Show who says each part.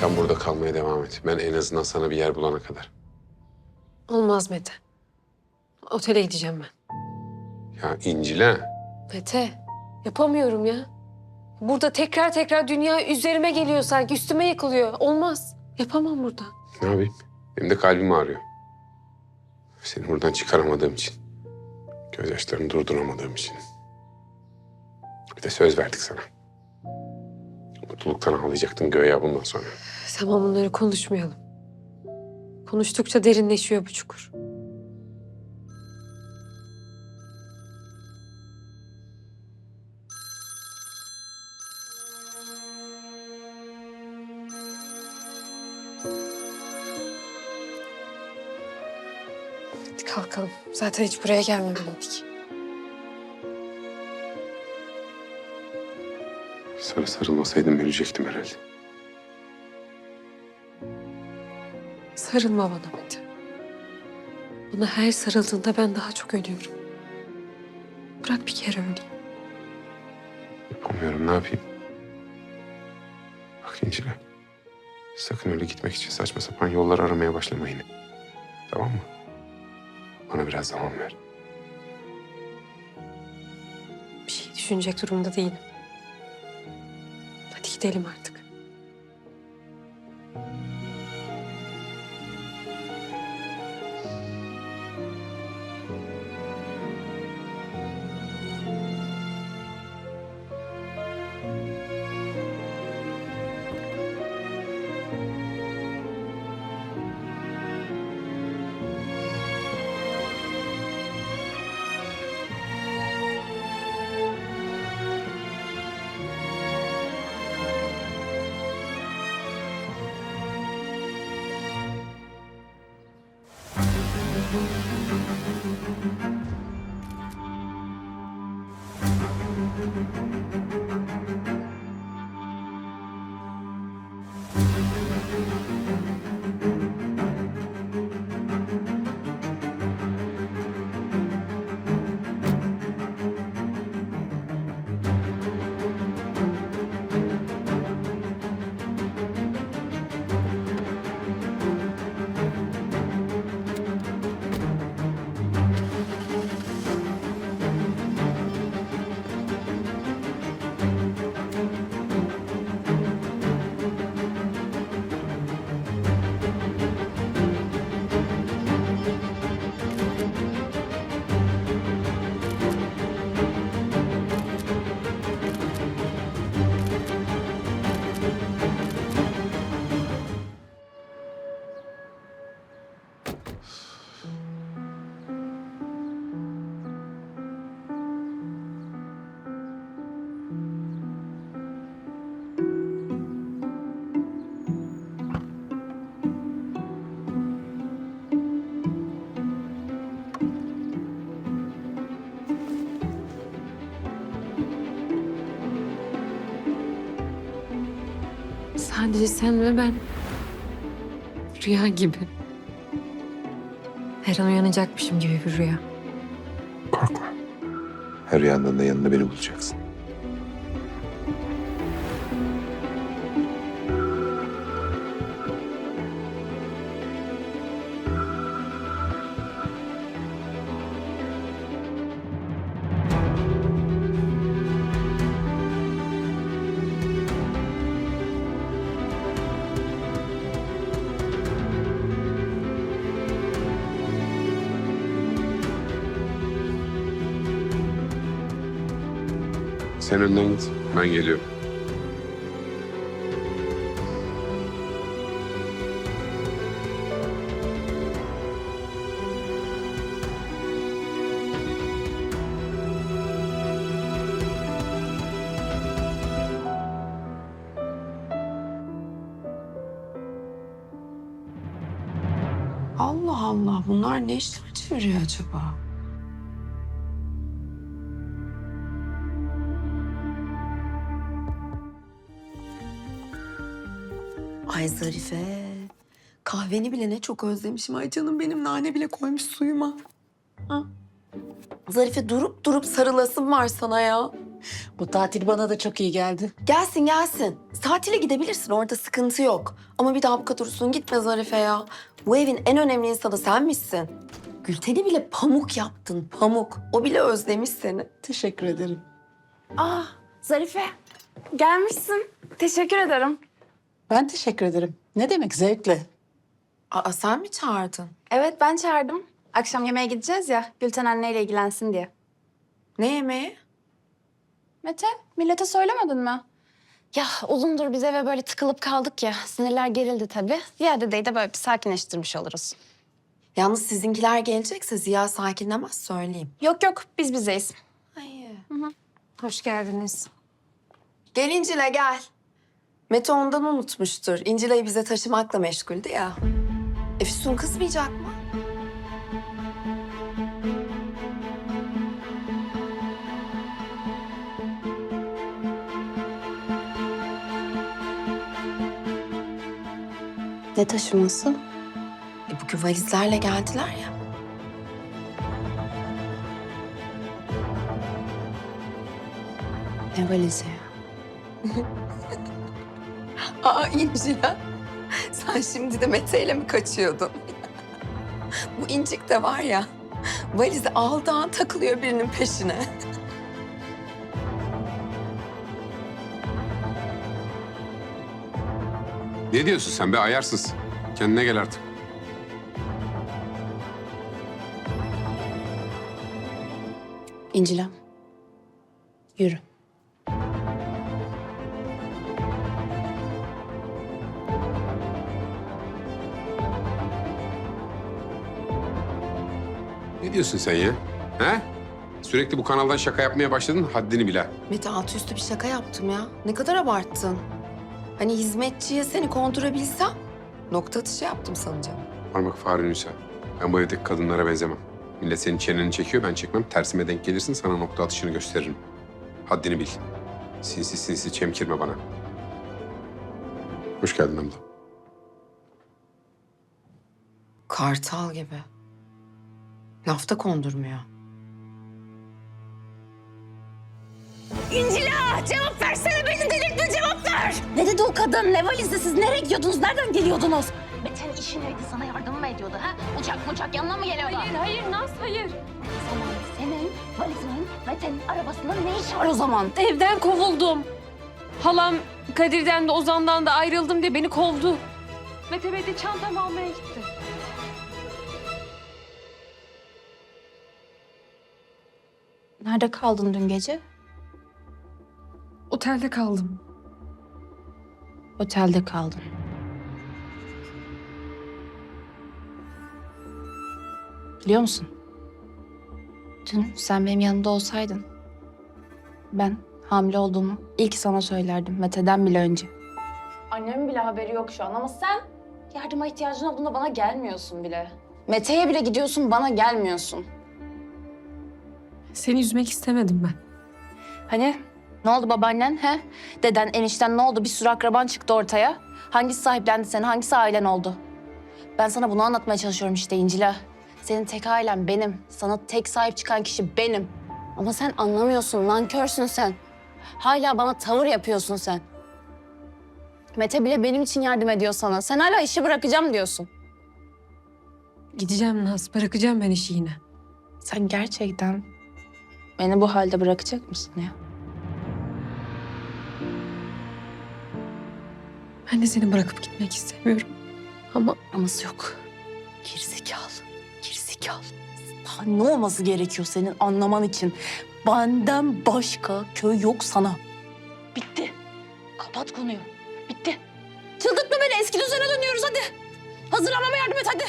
Speaker 1: Sen burada kalmaya devam et. Ben en azından sana bir yer bulana kadar.
Speaker 2: Olmaz Mete. Otele gideceğim ben.
Speaker 1: Ya İncil'e.
Speaker 2: Mete, yapamıyorum ya. Burada tekrar tekrar dünya üzerime geliyor sanki, üstüme yıkılıyor. Olmaz. Yapamam burada.
Speaker 1: Ne yapayım? Benim de kalbim ağrıyor. Seni buradan çıkaramadığım için. Gözyaşlarını durduramadığım için. Bir de söz verdik sana. Mutluluktan ağlayacaktın göğe bundan sonra.
Speaker 2: Tamam bunları konuşmayalım. Konuştukça derinleşiyor bu çukur. Hadi kalkalım. Zaten hiç buraya gelmemeliydik.
Speaker 1: Sana sarılmasaydım ölecektim herhalde.
Speaker 2: Sarılma bana Mete. Bana her sarıldığında ben daha çok ölüyorum. Bırak bir kere öleyim.
Speaker 1: Yapamıyorum ne yapayım? Bak İncil'e. Sakın öyle gitmek için saçma sapan yollar aramaya başlama yine. Tamam mı? Bana biraz zaman ver.
Speaker 2: Bir şey düşünecek durumda değilim. Gidelim artık. Sadece sen ve ben. Rüya gibi. Her an uyanacakmışım gibi bir rüya.
Speaker 1: Korkma. Her yandan da yanında beni bulacaksın. Sen önden git. Ben geliyorum.
Speaker 3: Allah Allah bunlar ne işler çeviriyor acaba? Ay Zarife. Kahveni bile ne çok özlemişim. Ay canım benim nane bile koymuş suyuma. Ha? Zarife durup durup sarılasım var sana ya.
Speaker 4: Bu tatil bana da çok iyi geldi.
Speaker 3: Gelsin gelsin. Tatile gidebilirsin orada sıkıntı yok. Ama bir daha bu kadar uzun gitme Zarife ya. Bu evin en önemli insanı sen misin? Gülten'i bile pamuk yaptın pamuk. O bile özlemiş seni.
Speaker 4: Teşekkür ederim.
Speaker 5: Ah Zarife gelmişsin. Teşekkür ederim.
Speaker 4: Ben teşekkür ederim. Ne demek zevkle.
Speaker 3: Aa sen mi çağırdın?
Speaker 5: Evet ben çağırdım. Akşam yemeğe gideceğiz ya Gülten anneyle ilgilensin diye.
Speaker 3: Ne yemeği?
Speaker 5: Mete millete söylemedin mi? Ya uzundur biz eve böyle tıkılıp kaldık ya. Sinirler gerildi tabii. Ziyadedeyi de böyle bir sakinleştirmiş oluruz.
Speaker 3: Yalnız sizinkiler gelecekse Ziya sakinlemez söyleyeyim.
Speaker 5: Yok yok biz bizeyiz.
Speaker 3: Hayır.
Speaker 2: Hoş geldiniz.
Speaker 3: Gel İncil'e gel. Mete ondan unutmuştur. İncile'yi bize taşımakla meşguldü ya. E Füsun kızmayacak mı?
Speaker 5: Ne taşıması?
Speaker 3: E bugün valizlerle geldiler ya.
Speaker 5: Ne valizi ya?
Speaker 3: Aa İncil'e. Sen şimdi de Mete'yle mi kaçıyordun? Bu incik de var ya. Valizi aldığı an takılıyor birinin peşine.
Speaker 1: Ne diyorsun sen be ayarsız? Kendine gel artık.
Speaker 5: İncil'em. Yürü.
Speaker 1: Ne diyorsun sen ya? He? Sürekli bu kanaldan şaka yapmaya başladın haddini bil ha.
Speaker 3: Mete altı üstü bir şaka yaptım ya. Ne kadar abarttın. Hani hizmetçiye seni kondurabilsem nokta atışı yaptım sanacağım.
Speaker 1: Parmak fare Nisa. Ben bu evdeki kadınlara benzemem. Millet senin çeneni çekiyor ben çekmem. Tersime denk gelirsin sana nokta atışını gösteririm. Haddini bil. Sinsi sinsi çemkirme bana. Hoş geldin abla.
Speaker 3: Kartal gibi. Lafta kondurmuyor.
Speaker 5: İncila cevap versene beni delirtme cevap ver. Ne dedi o kadın? Ne valizi siz? Nereye gidiyordunuz? Nereden geliyordunuz?
Speaker 6: Mete'nin işi neydi? Sana yardım mı ediyordu ha? Uçak uçak yanına mı geliyordu?
Speaker 2: Hayır, hayır Naz, hayır.
Speaker 6: O zaman senin valizinin Mete'nin arabasında ne işi var o zaman?
Speaker 2: Evden kovuldum. Halam Kadir'den de Ozan'dan da ayrıldım diye beni kovdu. Mete Bey de çantamı almaya gitti.
Speaker 5: Nerede kaldın dün gece?
Speaker 2: Otelde kaldım.
Speaker 5: Otelde kaldın. Biliyor musun? Dün sen benim yanımda olsaydın ben hamile olduğumu ilk sana söylerdim Mete'den bile önce. Annemin bile haberi yok şu an ama sen yardıma ihtiyacın olduğunda bana gelmiyorsun bile. Mete'ye bile gidiyorsun bana gelmiyorsun.
Speaker 2: Seni üzmek istemedim ben.
Speaker 5: Hani ne oldu babaannen he? Deden, enişten ne oldu? Bir sürü akraban çıktı ortaya. Hangisi sahiplendi seni, hangisi ailen oldu? Ben sana bunu anlatmaya çalışıyorum işte İncila. Senin tek ailen benim. Sana tek sahip çıkan kişi benim. Ama sen anlamıyorsun, nankörsün sen. Hala bana tavır yapıyorsun sen. Mete bile benim için yardım ediyor sana. Sen hala işi bırakacağım diyorsun.
Speaker 2: Gideceğim Naz, bırakacağım ben işi yine.
Speaker 5: Sen gerçekten beni bu halde bırakacak mısın ya?
Speaker 2: Ben de seni bırakıp gitmek istemiyorum. Ama
Speaker 5: Aması yok. Gerizekalı. Gerizekalı. Daha ne olması gerekiyor senin anlaman için? Benden başka köy yok sana. Bitti. Kapat konuyu. Bitti. Çıldırtma beni. Eski düzene dönüyoruz hadi. Hazırlamama yardım et hadi.